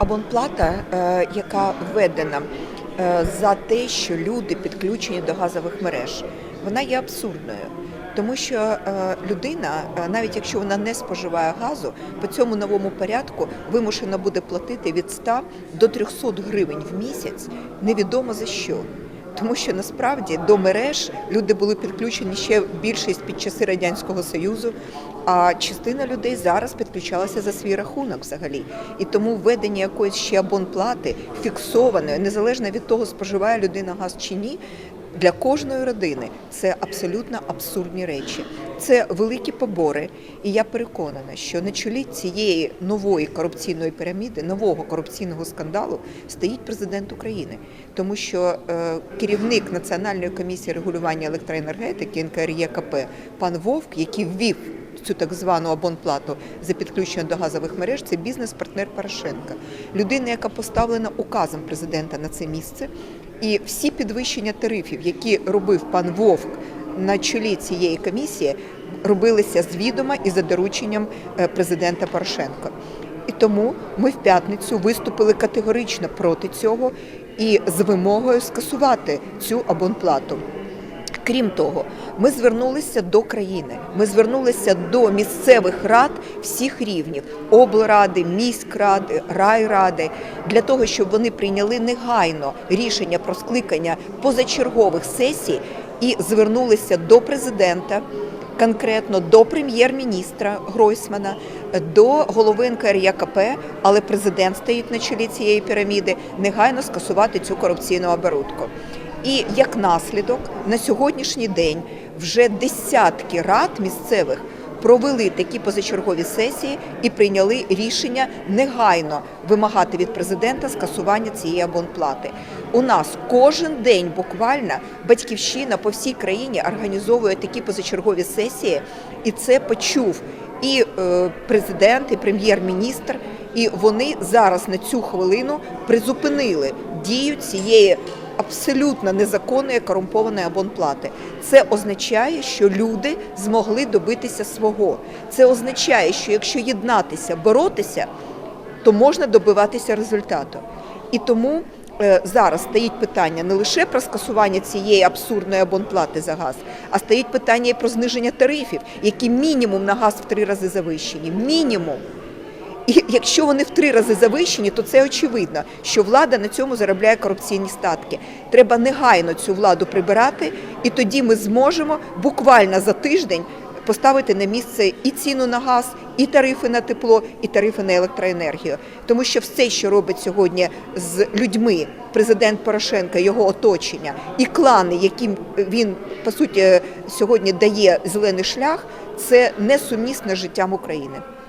Абонплата, е, яка введена е, за те, що люди підключені до газових мереж, вона є абсурдною. Тому що е, людина, навіть якщо вона не споживає газу, по цьому новому порядку вимушена буде платити від 100 до 300 гривень в місяць, невідомо за що. Тому що насправді до мереж люди були підключені ще більшість під часи радянського союзу. А частина людей зараз підключалася за свій рахунок взагалі. І тому введення якоїсь ще абонплати фіксованої, незалежно від того, споживає людина газ чи ні, для кожної родини це абсолютно абсурдні речі. Це великі побори, і я переконана, що на чолі цієї нової корупційної піраміди, нового корупційного скандалу стоїть президент України, тому що е, керівник Національної комісії регулювання електроенергетики НКРЄКП пан Вовк, який ввів цю так звану абонплату за підключення до газових мереж, це бізнес-партнер Порошенка, людина, яка поставлена указом президента на це місце. І всі підвищення тарифів, які робив пан Вовк на чолі цієї комісії, робилися звідома і за дорученням е, президента Порошенка. І тому ми в п'ятницю виступили категорично проти цього і з вимогою скасувати цю абонплату. Крім того, ми звернулися до країни. Ми звернулися до місцевих рад всіх рівнів облради, міськради, райради для того, щоб вони прийняли негайно рішення про скликання позачергових сесій і звернулися до президента. Конкретно до прем'єр-міністра Гройсмана, до голови НКРЯКП, але президент стоїть на чолі цієї піраміди, негайно скасувати цю корупційну оборудку. І як наслідок на сьогоднішній день вже десятки рад місцевих провели такі позачергові сесії і прийняли рішення негайно вимагати від президента скасування цієї абонплати. У нас кожен день буквально батьківщина по всій країні організовує такі позачергові сесії, і це почув і е, президент, і прем'єр-міністр. І вони зараз на цю хвилину призупинили дію цієї абсолютно незаконної корумпованої абонплати. Це означає, що люди змогли добитися свого. Це означає, що якщо єднатися, боротися, то можна добиватися результату. І тому е, зараз стоїть питання не лише про скасування цієї абсурдної абонплати за газ, а стоїть питання і про зниження тарифів, які мінімум на газ в три рази завищені. Мінімум. І якщо вони в три рази завищені, то це очевидно, що влада на цьому заробляє корупційні статки. Треба негайно цю владу прибирати, і тоді ми зможемо буквально за тиждень поставити на місце і ціну на газ, і тарифи на тепло, і тарифи на електроенергію. Тому що все, що робить сьогодні з людьми президент Порошенка, його оточення і клани, яким він по суті сьогодні дає зелений шлях, це несумісно з життям України.